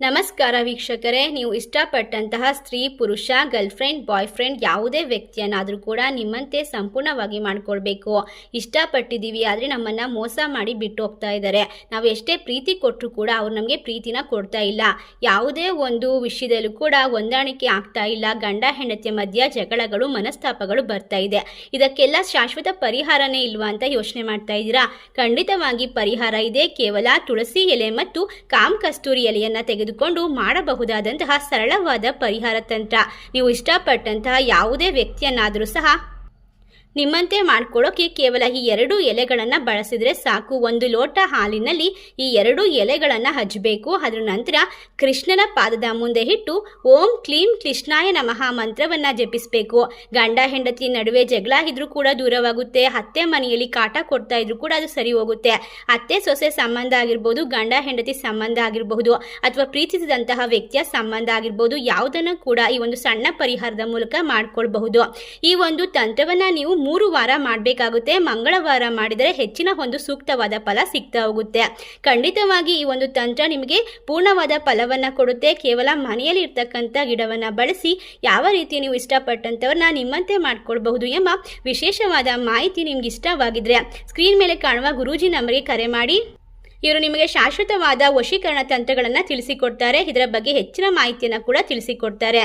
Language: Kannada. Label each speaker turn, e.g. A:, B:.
A: ನಮಸ್ಕಾರ ವೀಕ್ಷಕರೇ, ನೀವು ಇಷ್ಟಪಟ್ಟಂತಹ ಸ್ತ್ರೀ, ಪುರುಷ, ಗರ್ಲ್ಫ್ರೆಂಡ್ ಬಾಯ್ ಫ್ರೆಂಡ್ ಯಾವುದೇ ವ್ಯಕ್ತಿಯನ್ನಾದರೂ ಕೂಡ ನಿಮ್ಮಂತೆ ಸಂಪೂರ್ಣವಾಗಿ ಮಾಡ್ಕೊಳ್ಬೇಕು. ಇಷ್ಟಪಟ್ಟಿದ್ದೀವಿ ಆದರೆ ನಮ್ಮನ್ನು ಮೋಸ ಮಾಡಿ ಬಿಟ್ಟು ಹೋಗ್ತಾ ಇದ್ದಾರೆ. ನಾವು ಎಷ್ಟೇ ಪ್ರೀತಿ ಕೊಟ್ಟರು ಕೂಡ ಅವ್ರು ನಮಗೆ ಪ್ರೀತಿನ ಕೊಡ್ತಾ ಇಲ್ಲ. ಯಾವುದೇ ಒಂದು ವಿಷಯದಲ್ಲೂ ಕೂಡ ಹೊಂದಾಣಿಕೆ ಆಗ್ತಾ ಇಲ್ಲ. ಗಂಡ, ಹೆಂಡತಿಯ ಮಧ್ಯ ಜಗಳಗಳು, ಮನಸ್ತಾಪಗಳು ಬರ್ತಾ ಇದೆ. ಇದಕ್ಕೆಲ್ಲ ಶಾಶ್ವತ ಪರಿಹಾರನೇ ಇಲ್ವಾ ಅಂತ ಯೋಚನೆ ಮಾಡ್ತಾ ಇದ್ದೀರಾ? ಖಂಡಿತವಾಗಿ ಪರಿಹಾರ ಇದೆ. ಕೇವಲ ತುಳಸಿ ಎಲೆ ಮತ್ತು ಕಾಮ್ ಕಸ್ತೂರಿ ಎಲೆಯನ್ನ ತೆಗೆದುಕೊಂಡು ಮಾಡಬಹುದಾದಂತಹ ಸರಳವಾದ ಪರಿಹಾರ ತಂತ್ರ. ನೀವು ಇಷ್ಟಪಟ್ಟಂತಹ ಯಾವುದೇ ವ್ಯಕ್ತಿಯನ್ನಾದರೂ ಸಹ ನಿಮ್ಮಂತೆ ಮಾಡ್ಕೊಳ್ಳೋಕೆ ಕೇವಲ ಈ ಎರಡು ಎಲೆಗಳನ್ನು ಬಳಸಿದರೆ ಸಾಕು. ಒಂದು ಲೋಟ ಹಾಲಿನಲ್ಲಿ ಈ ಎರಡು ಎಲೆಗಳನ್ನು ಹಚ್ಚಬೇಕು ಅದರ ನಂತರ ಕೃಷ್ಣನ ಪಾದದ ಮುಂದೆ ಇಟ್ಟು ಓಂ ಕ್ಲೀಂ ಕೃಷ್ಣಾಯ ನಮಃ ಮಂತ್ರವನ್ನು ಜಪಿಸಬೇಕು. ಗಂಡ ಹೆಂಡತಿ ನಡುವೆ ಜಗಳ ಇದ್ರೂ ಕೂಡ ದೂರವಾಗುತ್ತೆ. ಅತ್ತೆ ಮನೆಯಲ್ಲಿ ಕಾಟ ಕೊಡ್ತಾ ಇದ್ರೂ ಕೂಡ ಅದು ಸರಿ ಹೋಗುತ್ತೆ. ಅತ್ತೆ ಸೊಸೆ ಸಂಬಂಧ ಆಗಿರ್ಬೋದು, ಗಂಡ ಹೆಂಡತಿ ಸಂಬಂಧ ಆಗಿರಬಹುದು, ಅಥವಾ ಪ್ರೀತಿಸಿದಂತಹ ವ್ಯಕ್ತಿಯ ಸಂಬಂಧ ಆಗಿರ್ಬೋದು, ಯಾವುದನ್ನು ಕೂಡ ಈ ಒಂದು ಸಣ್ಣ ಪರಿಹಾರದ ಮೂಲಕ ಮಾಡ್ಕೊಳ್ಬಹುದು. ಈ ಒಂದು ತಂತ್ರವನ್ನ ನೀವು ಮೂರು ವಾರ ಮಾಡಬೇಕಾಗುತ್ತೆ. ಮಂಗಳವಾರ ಮಾಡಿದರೆ ಹೆಚ್ಚಿನ ಒಂದು ಸೂಕ್ತವಾದ ಫಲ ಸಿಗ್ತಾ ಹೋಗುತ್ತೆ. ಖಂಡಿತವಾಗಿ ಈ ಒಂದು ತಂತ್ರ ನಿಮಗೆ ಪೂರ್ಣವಾದ ಫಲವನ್ನು ಕೊಡುತ್ತೆ. ಕೇವಲ ಮನೆಯಲ್ಲಿ ಇರ್ತಕ್ಕಂಥ ಗಿಡವನ್ನು ಬಳಸಿ ಯಾವ ರೀತಿ ನೀವು ಇಷ್ಟಪಟ್ಟಂಥವ್ರನ್ನ ನಿಮ್ಮಂತೆ ಮಾಡ್ಕೊಳ್ಬಹುದು ಎಂಬ ವಿಶೇಷವಾದ ಮಾಹಿತಿ ನಿಮ್ಗೆ ಇಷ್ಟವಾಗಿದ್ರೆ ಸ್ಕ್ರೀನ್ ಮೇಲೆ ಕಾಣುವ ಗುರೂಜಿ ನಂಬರ್ಗೆ ಕರೆ ಮಾಡಿ. ಇವರು ನಿಮಗೆ ಶಾಶ್ವತವಾದ ವಶೀಕರಣ ತಂತ್ರಗಳನ್ನು ತಿಳಿಸಿಕೊಡ್ತಾರೆ. ಇದರ ಬಗ್ಗೆ ಹೆಚ್ಚಿನ ಮಾಹಿತಿಯನ್ನು ಕೂಡ ತಿಳಿಸಿಕೊಡ್ತಾರೆ.